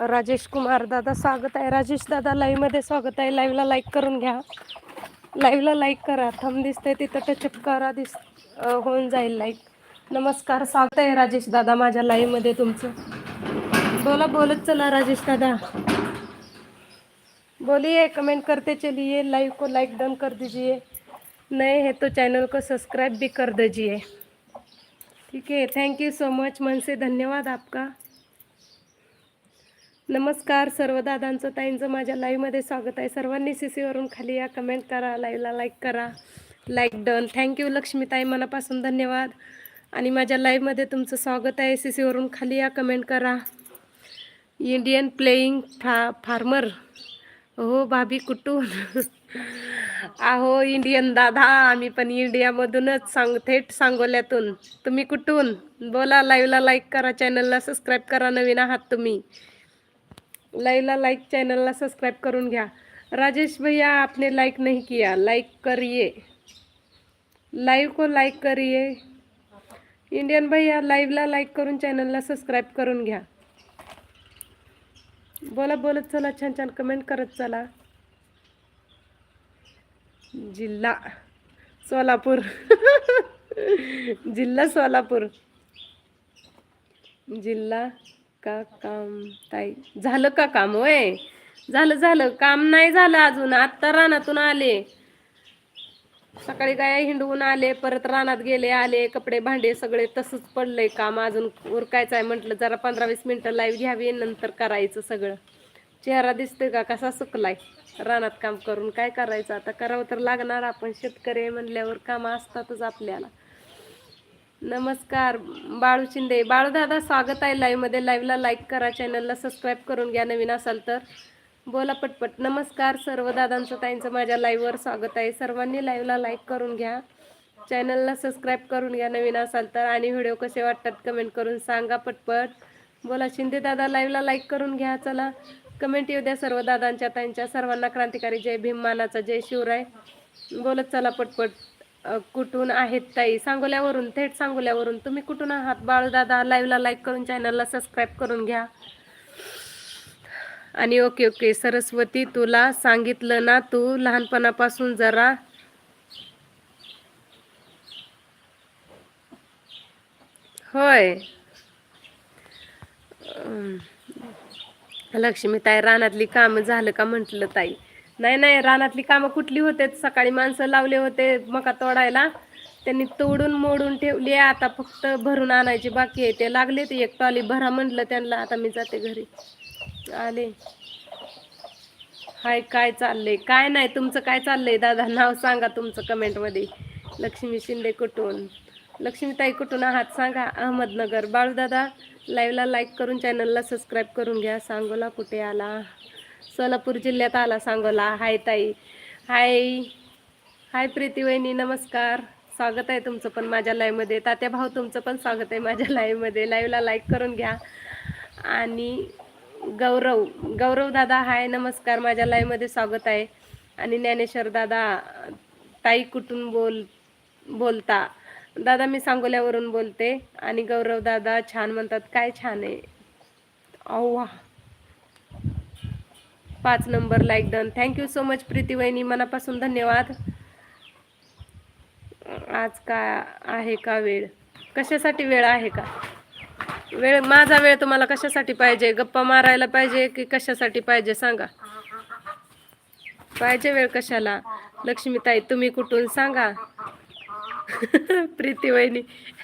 राजेश कुमार दादा स्वागत आहे. राजेश दादा लाईव्हमध्ये स्वागत आहे. लाईव्हला लाईक करून घ्या. लाईव्हला लाईक करा. थंब दिसतंय तिथं टचअप करा दिस होऊन जाईल लाईक नमस्कार स्वागत आहे राजेश दादा माझ्या लाईव्हमध्ये तुमचं. बोला बोलत चला राजेश दादा. बोलिए कमेंट करते चलिए लाइव को लाइक डन कर दीजिए नए हैं तो चैनल को सब्सक्राइब भी कर दीजिए ठीक है? थैंक यू सो मच मन से धन्यवाद आपका. नमस्कार सर्व दादांचं ताईंचं माझ्या लाईव्हमध्ये स्वागत आहे. सर्वांनी सी सीवरून खाली या कमेंट करा लाईव्हला लाईक करा. Like done thank you Laxmitai. मनापासून धन्यवाद. आणि माझ्या लाईव्हमध्ये तुमचं स्वागत आहे. सी सीवरून खाली या कमेंट करा. इंडियन प्लेईंग फा फार्मर हो भाभी कुठून? अहो इंडियन दादा आम्ही पण इंडियामधूनच सांग थेट सांगोल्यातून. तुम्ही कुठून? बोला लाईव्हला लाईक करा चॅनलला सबस्क्राईब करा नवीन आहात तुम्ही. लाईला लाईक चॅनलला सबस्क्राईब करून घ्या. राजेश भैया आपने लाईक नहीं किया. लाईक करिए. लाईव्ह को लाईक करिए. इंडियन भैया लाईव्हला लाईक करून चॅनलला सबस्क्राईब करून घ्या. बोला बोलत चला छान छान कमेंट करत चला. जिल्हा सोलापूर. जिल्हा सोलापूर. जिल्हा का काम? ताई झालं का काम होय? झालं झालं. काम नाही झालं अजून. आत्ता रानातून आले. सकाळी गाया हिंडवून आले परत रानात गेले आले कपडे भांडे सगळे तसंच पडलंय काम अजून. उरकायचं आहे म्हटलं जरा पंधरा वीस मिनटं लाईव्ह घ्यावी नंतर करायचं सगळं. चेहरा दिसतोय का? कसा सुकलाय? रानात काम करून काय करायचं? आता करावं तर लागणार. आपण शेतकरी म्हणल्यावर कामं असतातच आपल्याला. नमस्कार बाळू शिंदे. बाळू दादा स्वागत आहे लाईव्हमध्ये. लाईव्हला लाईक करा चॅनलला सबस्क्राईब करून घ्या नवीन असाल तर. बोला पटपट. नमस्कार सर्व दादांचं ताईंचं माझ्या लाईव्हवर स्वागत आहे. सर्वांनी लाईव्हला लाईक करून घ्या. चॅनलला सबस्क्राईब करून घ्या नवीन असाल तर. आणि व्हिडिओ कसे वाटतात कमेंट करून सांगा पटपट. बोला शिंदे दादा लाईव्हला लाईक करून घ्या. चला कमेंट येऊ द्या सर्व दादांच्या ताईंच्या. सर्वांना क्रांतिकारी जय भीम मानाचा जय शिवराय. बोलत चला पटपट. कुठून आहेत ताई? सांगोल्यावरून थेट सांगोल्यावरून. तुम्ही कुठून आहात? बाळूदादा लाईव्हला लाईक करून चॅनलला सबस्क्राईब करून घ्या. आणि ओके ओके सरस्वती तुला सांगितलं ना तू लहानपणापासून जरा. होय. लक्ष्मी ताई रानातली कामं झालं का म्हटलं ताई? नाही नाही रानातली कामं कुठली होते? सकाळी माणसं लावले होते मका तोडायला. त्यांनी तोडून मोडून ठेवली आता फक्त भरून आणायची बाकी आहे. ते लागले ते एक टॉली भरा म्हटलं त्यांना. आता मी जाते घरी. आले. हाय काय चाललंय? काय नाही तुमचं काय चाललंय? दादा नाव सांगा तुमचं कमेंटमध्ये. लक्ष्मी शिंदे कुठून? लक्ष्मीताई कुठून आहात? सांगा. अहमदनगर. बाळूदादा लाईव्हला लाईक करून चॅनलला सबस्क्राईब करून घ्या. सांगोला कुठे आला? सोलापूर जिल्ह्यात आला सांगोला. हाय ताई. हाय. हाय प्रीती वहिनी नमस्कार. स्वागत आहे तुमचं पण माझ्या लाईव्हमध्ये तात्या भाऊ तुमचं पण स्वागत आहे माझ्या लाईव्हमध्ये लाईव्हला लाईक करून घ्या. आणि गौरव गौरव दादा हाय नमस्कार. माझ्या लाईव्हमध्ये स्वागत आहे. आणि ज्ञानेश्वर दादा ताई कुठून बोल बोलता? दादा मी सांगोल्यावरून बोलते. आणि गौरव दादा छान म्हणतात. काय छान आहे. अव्वा. पाच number like done thank you so much Preeti वहिनी. मनापासून धन्यवाद. आज का आहे का वेळ? कशासाठी वेळ आहे का? वेळ माझा वेळ तुम्हाला कशासाठी पाहिजे? गप्पा मारायला पाहिजे की कशासाठी पाहिजे? सांगा. पाहिजे वेळ कशाला? लक्ष्मीताई तुम्ही कुठून? सांगा. प्रीती वहिनी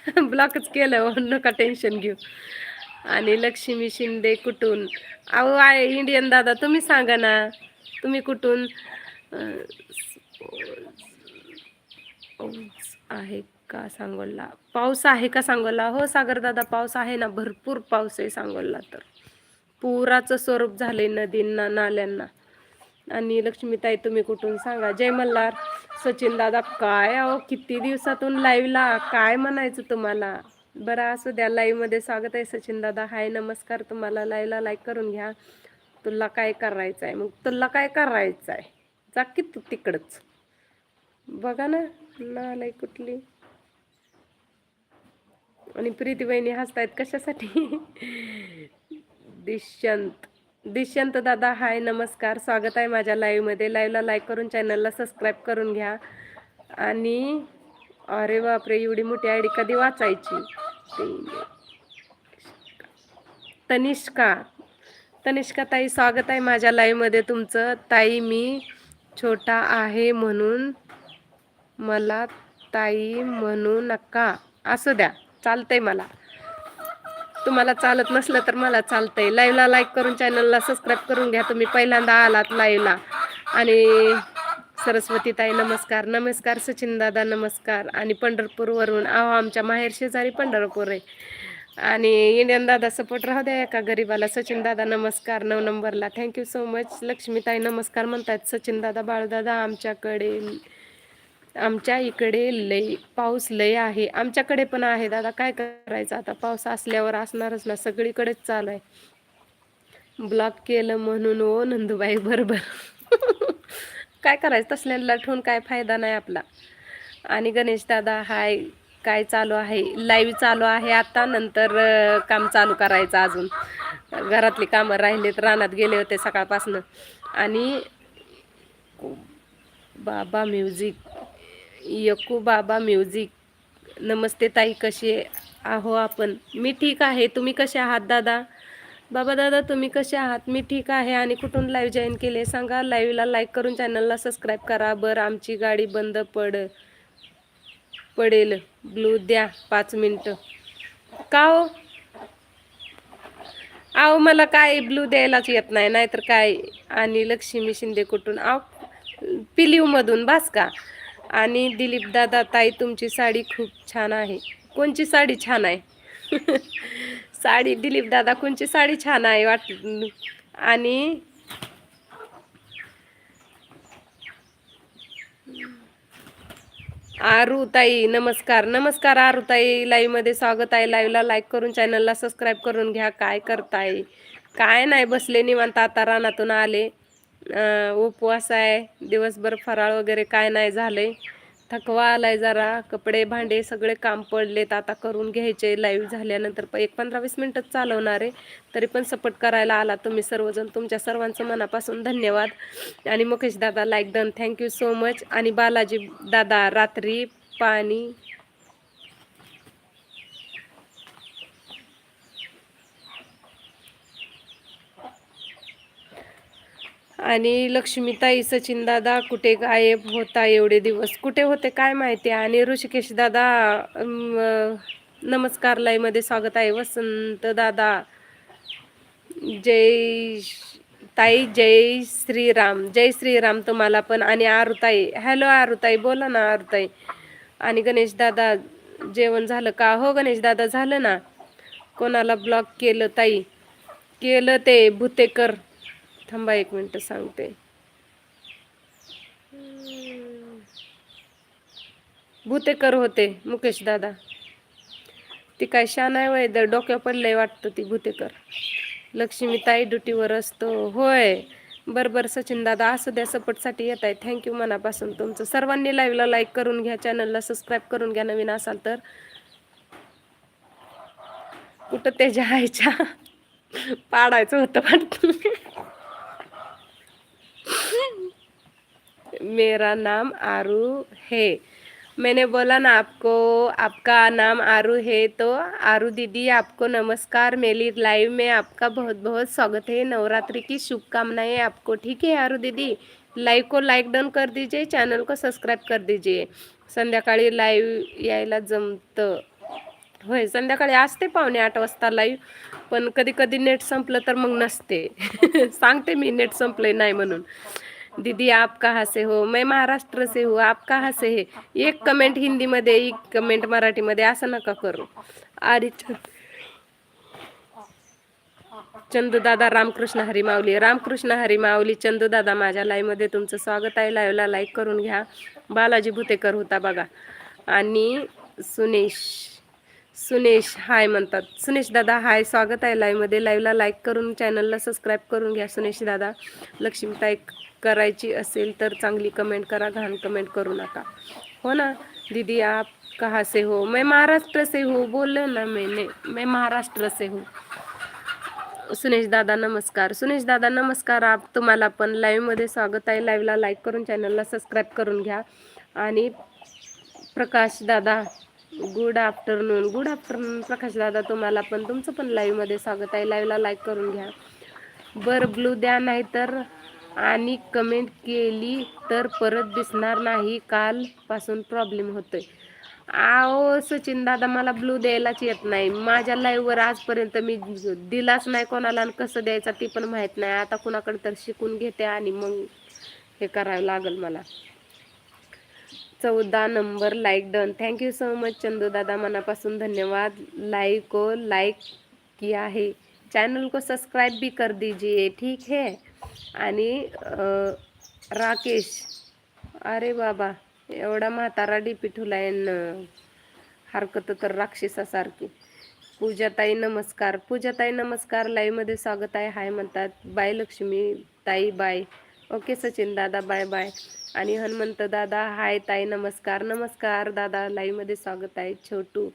ब्लॉकच केलं. हो, नका टेन्शन घेऊ. आणि लक्ष्मी शिंदे कुठून? अहो आहे इंडियन दादा तुम्ही सांगा ना. तुम्ही कुठून? आहे का सांगोला? पाऊस आहे का सांगोला? हो सागर दादा पाऊस आहे ना. भरपूर पाऊस आहे सांगोला तर. पुराचं स्वरूप झाले नदींना नाल्यांना. आणि लक्ष्मीताई तुम्ही कुठून सांगा? जय मल्हार. सचिन दादा काय अहो किती दिवसातून लाईव्हला काय म्हणायचं तुम्हाला? बरं असू द्या. लाईव्हमध्ये स्वागत आहे सचिन दादा हाय नमस्कार. तुम्हाला लाईव्हला लाईक करून घ्या. तुला काय करायचं आहे मग तुला काय करायचं आहे जा की तू तिकडंच. बघा ना नालाय कुठली. आणि प्रीती बहिणी हसतायत. कशासाठी? दिशांत. दिश्यंत दादा हाय नमस्कार. स्वागत आहे माझ्या लाईव्हमध्ये. लाईव्हला लाईक करून चॅनलला सबस्क्राईब करून घ्या. आणि अरे बापरे एवढी मोठी आयडी कधी वाचायची? तनिष्का. तनिष्का ताई स्वागत आहे माझ्या लाईव्हमध्ये तुमचं. ताई मी छोटा आहे म्हणून मला ताई म्हणू नका. असू द्या चालतंय मला. तुम्हाला चालत नसलं तर मला चालतंय. लाईव्हला लाईक करून चॅनलला सबस्क्राईब करून घ्या. तुम्ही पहिल्यांदा आलात लाईव्हला आणि सरस्वती ताई नमस्कार. नमस्कार सचिन दादा नमस्कार. आणि पंढरपूरवरून आहो आमच्या माहेर शेजारी पंढरपूर आहे. आणि इंडियन दादा सपोर्ट राहू द्या एका गरीबाला. सचिन दादा नमस्कार. नऊ नंबरला. थँक्यू सो मच लक्ष्मीताई नमस्कार म्हणतात. सचिन दादा बाळदादा आमच्याकडे आमच्या इकडे लय पाऊस लय आहे. आमच्याकडे पण आहे दादा. काय करायचं आता? पाऊस असल्यावर असणारच ना. सगळीकडेच चालू आहे. ब्लॉक केलं म्हणून ओ नंदूबाई बरोबर. काय करायचं? तसल्याला ठेवून काय फायदा नाही आपला. आणि गणेश दादा हाय काय चालू आहे? लाईव्ह चालू आहे आता नंतर काम चालू करायचं अजून. घरातली कामं राहिलेत रानात गेले होते सकाळपासनं. आणि बाबा म्युझिक यकू बाबा म्युझिक. नमस्ते ताई कशी आहो आपण? मी ठीक आहे. तुम्ही कसे आहात दादा? बाबा दादा तुम्ही कसे आहात? मी ठीक आहे आणि कुठून लाईव्ह जॉईन केले? सांगा लाईव्हला लाईक करून चॅनलला सबस्क्राईब करा. बरं आमची गाडी बंद पड पडेल. ब्लू द्या पाच मिनटं का हो? आहो मला काय ब्लू द्यायलाच येत नाही. नाहीतर काय? आणि लक्ष्मी शिंदे कुठून? आव पिलीवमधून बास का? आणि दिलीप दादा ताई तुमची साडी खूप छान आहे. कोणची साडी छान आहे? साडी दिलीप दादा कोणची साडी छान आहे वाट आणि आरुताई नमस्कार नमस्कार आरुताई लाईव्हमध्ये स्वागत आहे. लाईव्हला लाईक करून चॅनलला सबस्क्राईब करून घ्या. काय करताय? काय नाही बसले निवांत. आता रानातून आले. उपवास आहे. दिवसभर फराळ वगैरे काय नाही झालंय. थकवा आलाय जरा कपडे भांडे सगळे काम पडलेत आता करून घ्यायचे लाईव्ह झाल्यानंतर प- एक पंधरा वीस मिनटच चालवणार आहे. तरी पण सपोर्ट करायला आला तुम्ही सर्वजण. तुमच्या सर्वांचं मनापासून धन्यवाद. आणि मुकेश दादा like done thank you so much आणि बालाजी दादा रात्री पाणी आणि लक्ष्मीताई सचिन दादा कुठे गायब होता एवढे दिवस? कुठे होते काय माहिती? आणि ऋषिकेश दादा नमस्कारमध्ये स्वागत आहे. वसंत दादा जय ताई जय श्रीराम जय श्रीराम तुम्हाला पण आणि आरुताई. हॅलो आरुताई बोला ना आरुताई. आणि गणेश दादा जेवण झालं का? हो गणेश दादा झालं ना. कोणाला ब्लॉक केलं ताई? केलं ते भुतेकर. थांबा एक मिनटं सांगते. भूतेकर होते मुकेश दादा. ती काय शान आहे वय द- डोक्या पडलंय वाटतं ती भुतेकर. लक्ष्मीताई ड्युटीवर असतो. होय. बरं बरं सचिन दादा असू द्या सपोर्टसाठी येत आहे. थँक्यू मनापासून तुमचं. सर्वांनी लाईव्हला लाईक करून घ्या चॅनलला सबस्क्राईब करून घ्या नवीन असाल तर. कुठं त्याच्या जायच्या पाडायचं होतं वाटतं मेरा नाम आरू है। मैंने बोला ना आपको आपका नाम आरू है तो आरू दीदी आपको नमस्कार मेरी लाइव में आपका बहुत बहुत स्वागत है। नवरात्रि की शुभकामनाएं आपको ठीक है आरू दीदी? लाइव को लाइक डन कर दीजिए चॅनल को सबस्क्राईब कर दीजिए। संध्याकाळी लाईव्ह यायला जमतं। होय संध्याकाळी असते पावणे आठ वाजता लाईव्ह पण कधी कधी नेट संपलं तर मग नसते. सांगते मी नेट संपले नाही म्हणून. दीदी आप कहाँ से हो? मैं महाराष्ट्र से हूँ आप कहाँ से है? एक कमेंट हिंदीमध्ये एक कमेंट मराठीमध्ये असं नका करू. आणि चंदू दादा रामकृष्ण हरी माऊली रामकृष्ण हरी माऊली चंदू दादा माझ्या लाईव्हमध्ये तुमचं स्वागत आहे. लाईव्हला लाईक करून घ्या. बालाजी भुतेकर होता बघा. आणि सुनेश. सुनेश हाय म्हणतात. सुनेश दादा हाय. स्वागत आहे लाईव्हमध्ये लाईव्हला लाईक करून चॅनलला सबस्क्राईब करून घ्या सुनेश दादा. लक्ष्मीताई करायची असेल तर चांगली कमेंट करा घाण कमेंट करू नका. हो ना दीदी आप कहाँ से हो? मैं महाराष्ट्र से हूँ. बोले ना मैंने. मैं महाराष्ट्र से हूँ. सुनेश दादा नमस्कार. सुनेश दादा नमस्कार. आप तुम्हाला पण लाईव्हमध्ये स्वागत आहे. लाईव्हला लाईक करून चॅनलला सबस्क्राईब करून घ्या. आणि प्रकाश दादा good afternoon good afternoon Prakash दादा. तुम्हाला पण तुमचं पण लाईव्हमध्ये स्वागत आहे. लाईव्हला लाईक करून घ्या. बरं ब्लू द्या नाही तर आणि कमेंट केली तर परत दिसणार नाही. कालपासून प्रॉब्लेम होतोय. आओ सचिन दादा मला ब्लू द्यायलाच येत नाही. माझ्या लाईव्हवर आजपर्यंत मी दिलाच नाही कोणाला आणि कसं द्यायचा ती पण माहीत नाही. आता कुणाकडे तर शिकून घेते आणि मग हे करावं लागल मला. चौदा number like done thank you so much Chandu दादा. मनापासून धन्यवाद. लाइक को लाइक किया है चैनल को सब्सक्राइब भी कर दीजिए ठीक है? आणि राकेश अरे बाबा एवढा म्हातारा डीपी ठुलाय हरकत तर राक्षसासारखी. पूजाताई नमस्कार. पूजाताई नमस्कार. लाईव्हमध्ये स्वागत आहे. हाय म्हणतात. बाय लक्ष्मी ताई बाय ओके सचिन दादा बाय बाय आणि हनुमंत दादा हाय ताई नमस्कार नमस्कार. दादा लाईव्हमध्ये स्वागत आहे. छोटू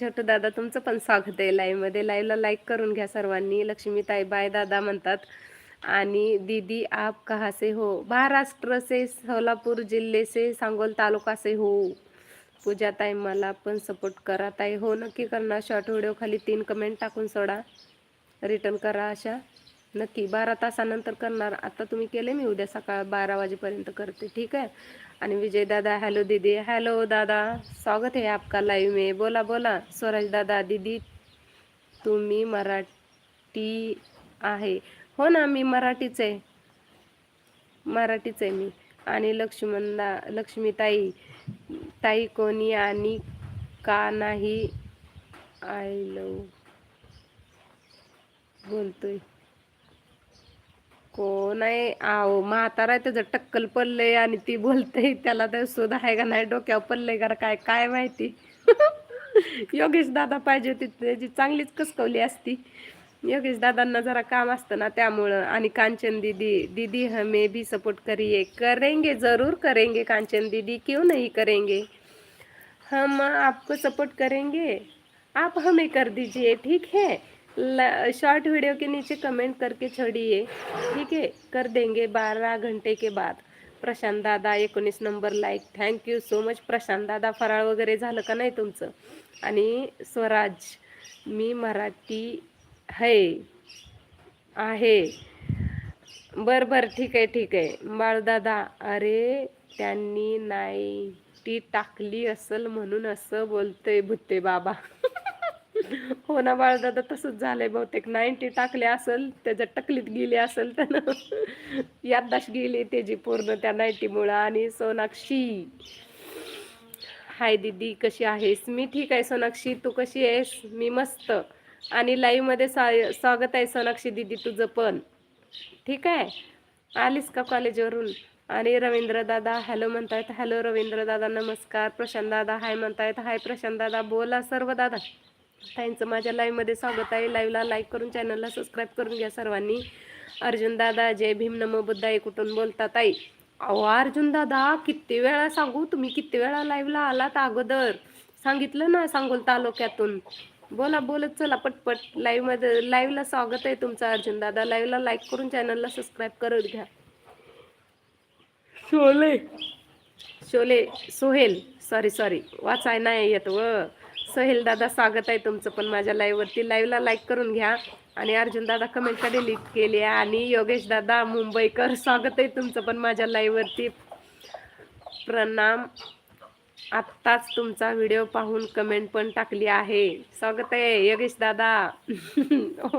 छोटू दादा तुमचं पण स्वागत आहे लाईव्हमध्ये लाईव्हला लाईक करून घ्या सर्वांनी. लक्ष्मीताई बाय दादा म्हणतात. आणि दीदी आप कहाँ से हो? महाराष्ट्र से सोलापूर जिल्हे से सांगोल तालुका से हो. पूजा ताई मला पण सपोर्ट करा ताई. हो नक्की करणार. शॉर्ट व्हिडिओ खाली तीन कमेंट टाकून सोडा. रिटर्न करा अशा. नक्की. बारा तासानंतर करणार. आता तुम्ही केले मी उद्या सकाळ बारा वाजेपर्यंत करते ठीक आहे? आणि विजय दादा हॅलो दीदी. हॅलो दादा. स्वागत आहे आपका लाईव्ह में. बोला बोला. स्वराज दादा दीदी तुम्ही मराठी आहे. हो ना मी मराठीच आहे. मराठीच आहे मी. आणि लक्ष्मणदा लक्ष्मीताई ताई कोणी आणि का नाही? आय लव बोलतोय. कोण आहे आहो म्हातारा आहे त्याचं टक्कल पडलंय आणि ती बोलते त्याला तर सुद्धा आहे का नाही डोक्यावर पडलंय का काय काय माहिती. योगेश दादा पाहिजे होती त्याची चांगलीच कसकवली असती. योगेश दादांना जरा काम असतं ना त्यामुळं. आणि कांचन दीदी दीदी हमें भी सपोर्ट करिए. करेंगे ज़रूर करेंगे कांचन दीदी क्यों नहीं करेंगे? हम आपको सपोर्ट करेंगे. आप हमें कर दीजिए ठीक है? शॉर्ट वीडियो के नीचे कमेंट करके छोड़िए ठीक है? कर देंगे बारह घंटे के बाद। प्रशांत दादा एकोणीस number like thank you so much Prashant दादा फराळ वगैरे झालं का नाही तुमचं? आणि स्वराज मी मराठी है आहे. बर बर ठीक आहे ठीक आहे. बाळदादा अरे त्यांनी नाही ती टाकली असल म्हणून असं बोलतंय भुत्ते बाबा. हो ना बाळदादा तसंच झालंय बहुतेक. नाईन्टी टाकले असेल त्याच्या टकलीत गेली असेल त्यानं याददाश गेली त्याची पूर्ण त्या नाईन्टीमुळं. आणि सोनाक्षी. हाय दीदी कशी आहेस? मी ठीक आहे सोनाक्षी. तू कशी आहेस? मी मस्त. आणि लाईव्हमध्ये स्वागत आहे सोनाक्षी दीदी तुझं पण. ठीक आहे? आलीस का कॉलेजवरून? आणि रवींद्र दादा हॅलो म्हणतायत. हॅलो रवींद्र दादा नमस्कार. प्रशांत दादा हाय म्हणतायत. हाय प्रशांत दादा बोला सर्व दादा. ताईंचं माझ्या लाईव्हमध्ये स्वागत आहे. लाईव्हला लाईक करून चॅनलला सबस्क्राईब करून घ्या सर्वांनी. अर्जुन दादा जय भीम नमो बुद्धाई कुठून बोलता ताई? अहो अर्जुन दादा किती वेळा सांगू? तुम्ही किती वेळा लाईव्हला आलात अगोदर? सांगितलं ना सांगोल तालुक्यातून. बोला बोलत चला पटपट. लाईव्हमध्ये लाईव्हला स्वागत आहे तुमचं अर्जुन दादा. लाईव्हला लाईक करून चॅनलला सबस्क्राईब करून घ्या. शोले. शोले सोहेल. सॉरी सॉरी वाचाय नाही येत व. सोहेल दादा स्वागत आहे तुमचं पण माझ्या लाईव्हवरती लाईव्हला लाईक करून घ्या. आणि अर्जुन दादा कमेंट डिलीट केली. आहे आणि योगेश दादा मुंबईकर स्वागत आहे तुमचं पण माझ्या लाईव्हवरती प्रणाम. आत्ताच तुमचा व्हिडिओ पाहून कमेंट पण टाकली आहे. स्वागत आहे योगेश दादा.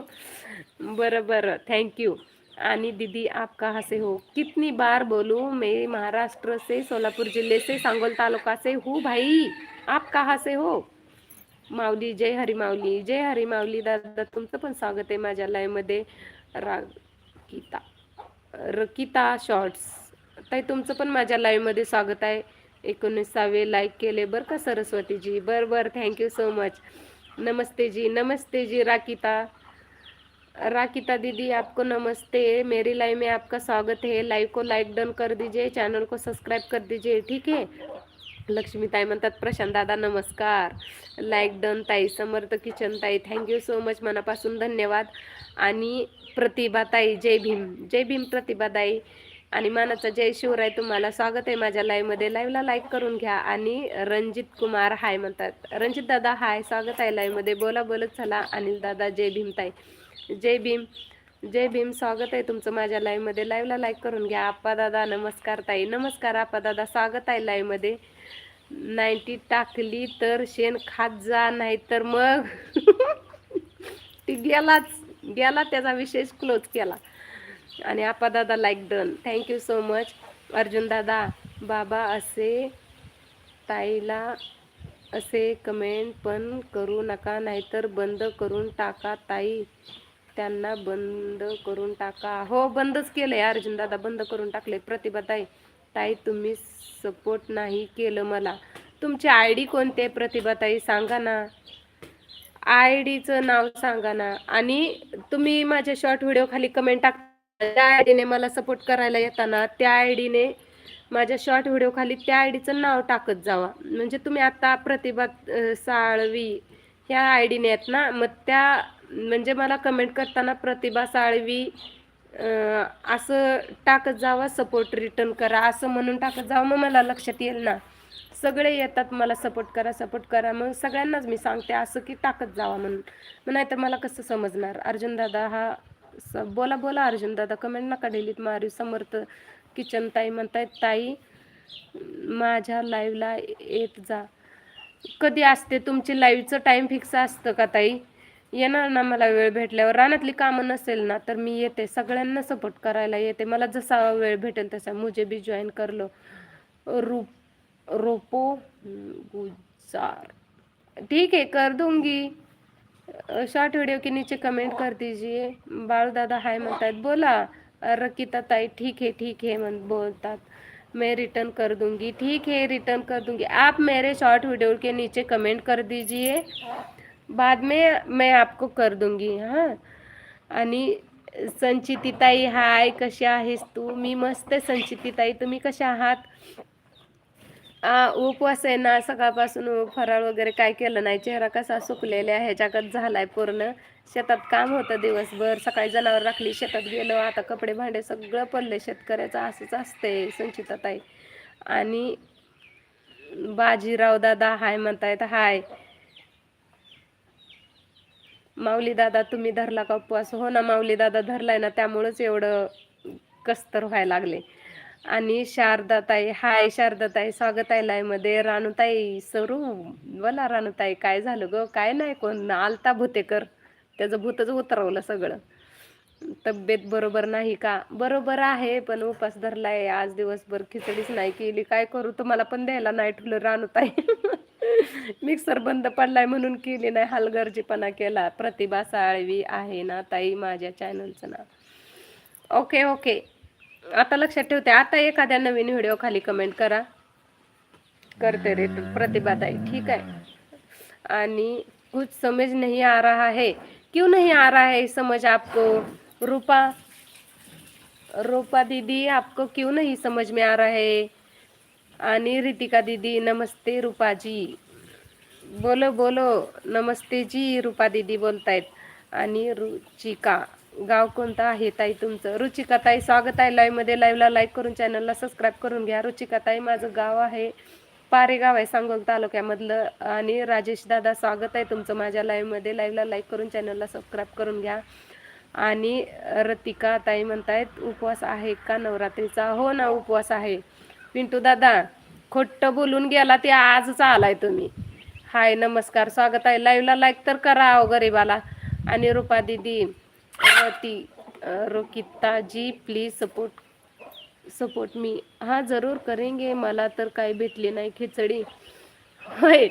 बरं बरं. थँक्यू आणि दीदी आप कहाँ से हो? कितनी बार बोलू? मैं महाराष्ट्र से सोलापुर जिले से सांगोल तालुका से हूँ भाई. आप कहाँ से हो? माऊली जय हरी माऊली जय हरी माऊली दादा तुमचं पण स्वागत आहे माझ्या लाईव्हमध्ये रागिता रकिता शॉर्ट्स ताई तुमचं पण माझ्या लाईव्हमध्ये स्वागत आहे. एकोणीसावे लाईक केले बरं का सरस्वतीजी? बरं बरं थँक्यू सो मच नमस्ते जी नमस्ते जी राकिता. राकिता दीदी आपको नमस्ते. मेरी लाइव में आपका स्वागत है. लाइव को लाइक डन कर दीजिए. चैनल को सब्सक्राइब कर दीजिए. ठीक है? लक्ष्मीताई म्हणतात प्रशांत दादा नमस्कार. लाईक डन ताई. समर्थ किचन ताई. थँक्यू सो मच मनापासून धन्यवाद. आणि प्रतिभा ताई जय भीम. जय भीम प्रतिभा ताई. आणि मानाचा जय शिवराय तुम्हाला. स्वागत आहे माझ्या लाईव्हमध्ये लाईव्हला लाईक करून घ्या. आणि रणजित कुमार हाय म्हणतात. रणजित दादा हाय स्वागत आहे लाईव्हमध्ये बोला बोलत चला. अनिल दादा जय भीम ताई. जय भीम. जय भीम. स्वागत आहे तुमचं माझ्या लाईव्हमध्ये लाईव्हला लाईक करून घ्या. आप्पा दादा नमस्कार ताई. नमस्कार आप्पा दादा. स्वागत आहे लाईव्हमध्ये नाईन्टी टाकली तर शेण खात जा नाही तर मग. ती गेलाच गेला त्याचा विशेष क्लोज केला. आणि आपा दादा like done thank you so much Arjun दादा बाबा असे ताईला असे कमेंट पण करू नका नाहीतर बंद करून टाका ताई. त्यांना बंद करून टाका. हो बंदच केलंय अर्जुन दादा बंद करून टाकले प्रतिभा ताई ताई तुम्ही सपोर्ट नाही केलं मला. तुमची आय डी कोणते आहे प्रतिभा ताई सांगा ना. आय डीचं नाव सांगा ना. आणि तुम्ही माझ्या शॉर्ट व्हिडिओ खाली कमेंट टाक त्या आय डीने मला सपोर्ट करायला येताना त्या आय डीने माझ्या शॉर्ट व्हिडिओ खाली त्या आय डीचं नाव टाकत जावा. म्हणजे तुम्ही आता प्रतिभा साळवी ह्या आय डीने आहेत ना मग त्या म्हणजे मला कमेंट करताना प्रतिभा साळवी असं टाकत जावा सपोर्ट रिटर्न करा. असं म्हणून टाकत जावं मग मला लक्षात येईल ना. सगळे येतात मला सपोर्ट करा सपोर्ट करा. मग सगळ्यांनाच मी सांगते असं की टाकत जावा म्हणून. मग नाहीतर मला कसं समजणार? अर्जुन दादा हा स बोला बोला अर्जुन दादा. कमेंट नका डिलीट मारू. समर्थ किचन ताई म्हणतायत ताई माझ्या लाईव्हला येत जा. कधी असते? तुमची लाईव्हचं टाईम फिक्स असतं का ताई? येणार ना मला वेळ भेटल्यावर. रानातली कामं नसेल ना तर मी येते. सगळ्यांना सपोर्ट करायला येते. मला जसा वेळ भेटेल तसा मुझे बी जॉईन करलो रूप रोपो गुजार. ठीक है कर दूंगी. शॉर्ट व्हिडिओ के नीचे कमेंट कर दीजिए. बाळ दादा हाय म्हणतात बोला. रकिता ताई ठीक है ठीक है म्हण बोलतात. मैं रिटर्न कर दूंगी. ठीक है रिटर्न कर दूंगी. आप मेरे शॉर्ट वीडियो के नीचे कमेंट कर दीजिए. बाद में मैं आपको कर दूंगी हां। आणि संचितीताई हाय कशी आहेस तू? मी मस्त आहे संचितीताई तुम्ही कशा आहात? आ, उपवास आहे ना सकाळपासून फराळ वगैरे काय केलं नाही? चेहरा कसा सुकलेला आहे? ह्याच्याकत झालाय पूर्ण. शेतात काम होतं दिवसभर. सकाळी जनावर राखली शेतात गेलो. आता कपडे भांडे सगळं पडले शेतकऱ्याचं असंच असते संचिताताई आणि बाजीराव दादा हाय म्हणतायत हाय. माऊली दादा तुम्ही धरला का उपवास? हो ना माऊली दादा धरलाय ना त्यामुळंच एवढं कस्तर व्हायला लागले. आणि शारदाताई हाय शारदाताई स्वागत आहे लाईमध्ये रानूताई सरू बोला रानूताई काय झालं ग? काय नाही कोण? आलता भूतेकर. त्याचं भूतच उतरवलं सगळं. तब्येत बरोबर नाही का? बरोबर आहे पण उपास धरलाय. आज दिवसभर खिचडीच नाही केली. काय करू? तुम्हाला पण द्यायला नाही ठुलं रानूताई. मिक्सर बंद पडलाय म्हणून केली नाही. हलगर्जीपणा केला. प्रतिभा साळवी आहे ना ताई माझ्या चॅनलचं नाव. ओके ओके आता लक्षात ठेवते. आता एखाद्या नवीन व्हिडिओ खाली कमेंट करा. करते रे प्रतिभाताई ठीक आहे. आणि कुछ समझ नहीं आ रहा है. क्यों नहीं आ रहा है? समझ आपको रूपा रूपा दीदी आपको क्यों नहीं समझ में आ रहा है? आणि रितिका दीदी नमस्ते रूपाजी. बोलो बोलो. नमस्ते जी रूपा दीदी बोलतायत. आणि रुचिका गाव कोणतं आहे ताई तुमचं? रुचिका ताई स्वागत आहे लाईव्हमध्ये लाईव्हला लाईक करून चॅनलला सबस्क्राईब करून घ्या. रुचिका ताई माझं गाव आहे पारे गाव आहे सांगोल तालुक्यामधलं. आणि राजेश दादा स्वागत आहे तुमचं माझ्या लाईव्हमध्ये लाईव्हला लाईक करून चॅनलला सबस्क्राईब करून घ्या. आणि रतिका ताई म्हणतायत उपवास आहे का नवरात्रीचा? हो ना उपवास आहे. पिंटू दादा खोट्ट बोलून गेला ते आजच आलाय तुम्ही. हाय नमस्कार स्वागत आहे. लाईव्हला लाईक तर करा अहो गरीबाला. आणि रुपा दीदी ती Rokita ji please support support मी हां जरूर करेंगे. मला तर काही भेटली नाही खिचडी. होय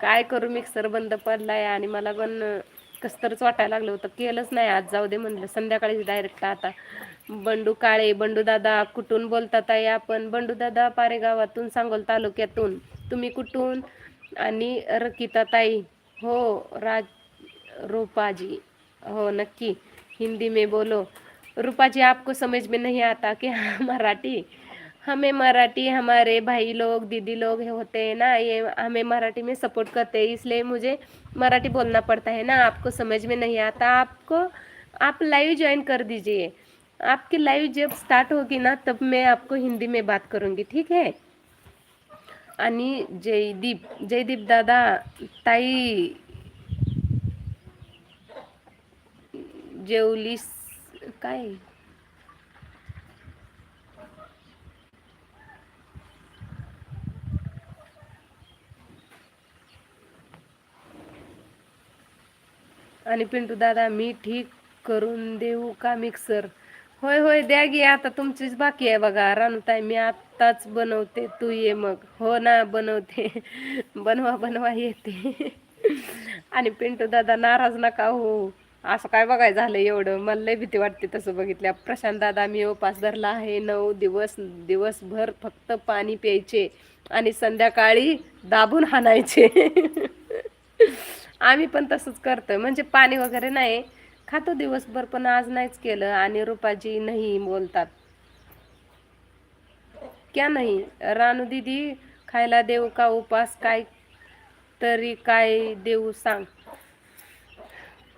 काय करू मिक्सर बंद पडलाय आणि मला पण कसतरच वाटायला लागलं होतं. केलंच नाही आज जाऊ दे म्हणलं. संध्याकाळी डायरेक्ट आता. बंडू काळे, बंडू दादा कुठून आपण? बंडू दादा पारेगावातून, सांगोल तालुक्यातून. तुम्ही कुठून? आणि रकिता ताई. हो, राज, रूपाजी. हो, नक्की. हिंदी में बोलो. रूपा जी आपको समझ में नहीं आता क्या मराठी? हमें मराठी, हमारे भाई लोग, दीदी लोग होते हैं ना, ये हमें मराठी में सपोर्ट करते हैं, इसलिए मुझे मराठी बोलना पड़ता है ना, आपको समझ में नहीं आता। आपको, आप लाइव ज्वाइन कर दीजिए। आपकी लाइव जब स्टार्ट होगी ना, तब मैं आपको हिंदी में बात करूँगी, ठीक है? आणि जयदीप जयदीप दादा, ताई जेवलीस काय? आणि पिंटू दादा, मी ठीक करून देऊ का मिक्सर होय होय द्या गी आता तुमचीच बाकी आहे बघा. रानताय मी आत्ताच बनवते. तू ये मग. हो ना बनवते. बनवा बनवा येते. आणि पिंटू दादा नाराज नका हो. असं काय बघाय झालं एवढं? मला लय भीती वाटते तसं बघितल्या प्रशांत दादा मी उपास धरला आहे. नऊ दिवस दिवसभर फक्त पाणी प्यायचे आणि संध्याकाळी दाबून हाणायचे. आम्ही पण तसंच करतोय. म्हणजे पाणी वगैरे नाही. खातो दिवसभर पण आज नाहीच केलं आणि रुपाजी नाही बोलतात. क्या नाही? रानू दीदी खायला देऊ का उपास? काय तरी काय देऊ सांग.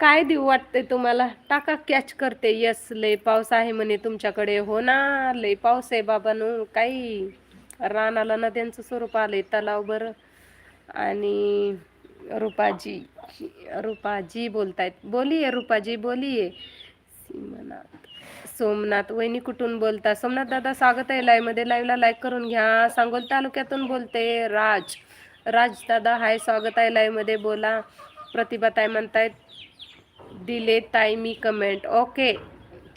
काय देऊ वाटते तुम्हाला? टाका कॅच करते. यस लय पाऊस आहे म्हणे तुमच्याकडे. हो ना लय पाऊस आहे बाबानू काही रानाला नद्यांचं स्वरूप आलंय तलाव बरं. आणि रूपाजी रूपाजी बोलतायत. बोलिये रूपाजी बोलिये. सीमनाथ सोमनाथ वहिनी कुठून बोलता? सोमनाथ दादा स्वागत आहे लाईव्हमध्ये. लाईव्हला लाईक करून घ्या. सांगोल तालुक्यातून बोलते राज. राज दादा हाय स्वागत आहे लाईव्हमध्ये. बोला. प्रतिभा ताई म्हणतायत दिले ताई मी कमेंट ओके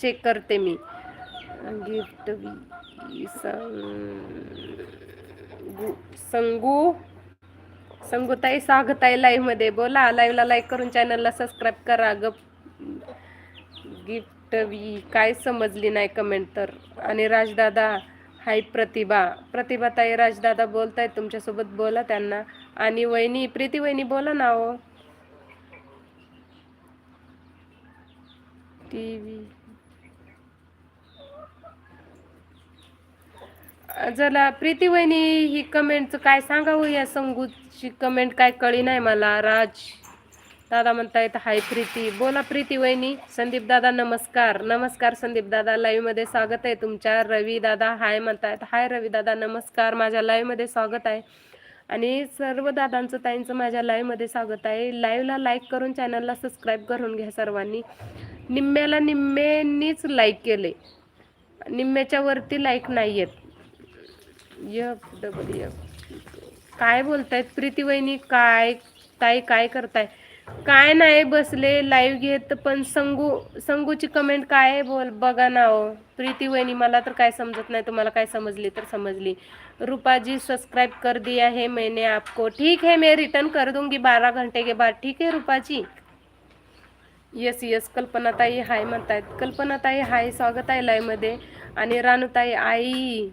चेक करते मी. गिफ्ट संगू संगू संगुताई स्वागत आहे लाईव्हमध्ये. बोला लाईव्हला लाईक करून चॅनलला सबस्क्राईब करा. ग गिफ्ट वी काय समजली नाही कमेंट तर. आणि राजदादा हाय प्रतिभा. प्रतिभाताई राजदादा बोलतायत तुमच्यासोबत बोला त्यांना. आणि वहिनी प्रीती वहिनी बोला ना हो. टी व्ही जरा प्रीती वहिनी ही कमेंटचं काय सांगावं या संगूची कमेंट काय कळी नाही मला. राज दादा म्हणतायत हाय प्रीती. बोला प्रीती वहिनी. संदीप दादा नमस्कार. नमस्कार संदीप दादा. लाईव्हमध्ये स्वागत आहे तुमच्या. रवी दादा हाय म्हणतायत. हाय रवी दादा नमस्कार. माझ्या लाईव्हमध्ये स्वागत आहे. आणि सर्व दादांचं ताईंचं माझ्या लाईव्हमध्ये स्वागत आहे. लाईव्हला लाईक करून चॅनलला सबस्क्राईब करून घ्या सर्वांनी. निम्म्याला निम्मेनीच लाईक केले. निम्म्याच्या वरती लाईक नाही आहेत यफ डबल यप काय बोलतायत? प्रीती वहिनी काय ताई काय करताय? काय नाही बसले लाईव्ह घेत पण संगू संगूची कमेंट काय आहे बोल बघा ना हो. प्रीती वहिनी मला तर काय समजत नाही तुम्हाला काय समजली तर समजली. रूपाजी सब्सक्राइब कर दिया है मैंने आपको. ठीक है मैं रिटर्न कर दूंगी बारह घंटे के बाद. ठीक है रूपाजी? येस येस कल्पनाताई हाय म्हणतायत. कल्पनाताई हाय स्वागत आहे लाईव्हमध्ये आणि रानूताई आई.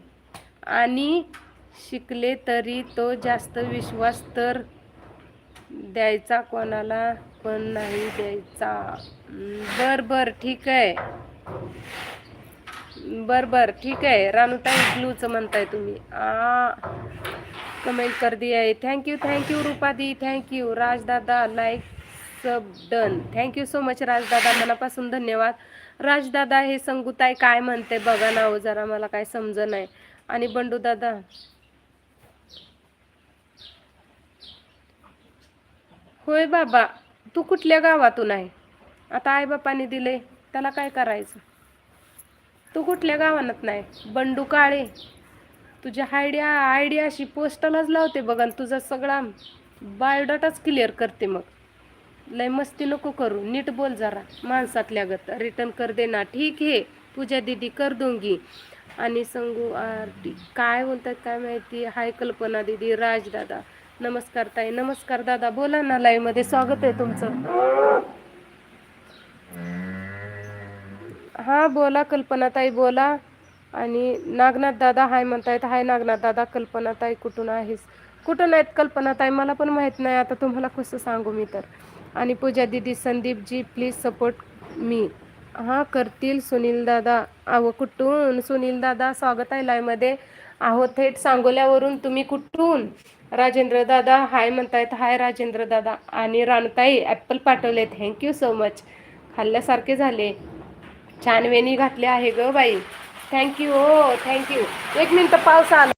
आणि शिकले तरी तो जास्त विश्वास तर द्यायचा कोणाला पण नाही द्यायचा. बर बर ठीक आहे. बर बर ठीक आहे. रानूताई ब्लूचं म्हणताय तुम्ही. आ कमेंट कर दी आहे. Thank you thank you Rupadi. Thank you Rajdada like sub done thank you so much Rajdada. मनापासून धन्यवाद. राजदादा हे संगूताई काय म्हणते? बघा ना हो जरा मला काय समज नाही. आणि बंडू दादा. होय बाबा तू कुठल्या गावातून आहे? आता आई बापाने दिले त्याला काय करायचं? तू कुठल्या गावात नाही? बंडू काळे. तुझ्या आयडिया आयडिया अशी पोस्टलाच लावते बघ आणि तुझा सगळा बायोडाटाच क्लिअर करते मग. लय मस्ती नको करू नीट बोल जरा. माणसातल्या गत रिटर्न कर देना ठीक आहे पूजा दीदी कर दूंगी. आणि संगू आरती. काय बोलतात काय माहिती? हाय कल्पना दीदी राज दादा नमस्कार ताई नमस्कार दादा. बोला ना लाईव्हमध्ये स्वागत आहे तुमचं. हा बोला कल्पना ताई बोला. आणि नागनाथ दादा हाय म्हणतायत. हाय नागनाथ दादा कल्पना ताई कुठून आहेस? कुठून आहेत कल्पना ताई? मला पण माहीत नाही. आता तुम्हाला कसं सांगू मी तर. आणि पूजा दीदी संदीपजी प्लीज सपोर्ट मी हा करतील सुनील दादा. अहो कुठून? सुनील दादा स्वागत आहे लाईव्हमध्ये. आहो थेट सांगोल्यावरून तुम्ही कुठून? राजेंद्र दादा हाय म्हणतायत. हाय राजेंद्र दादा. आणि राणताई ॲपल पाठवले थँक्यू सो मच खाल्ल्यासारखे झाले. छान वेणी घातले आहे ग बाई. थँक्यू हो थँक्यू एक मिनटं पाऊस आला.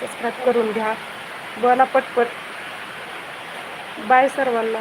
सबस्क्राईब करून घ्या. बोला पटपट. बाय सर्वांना.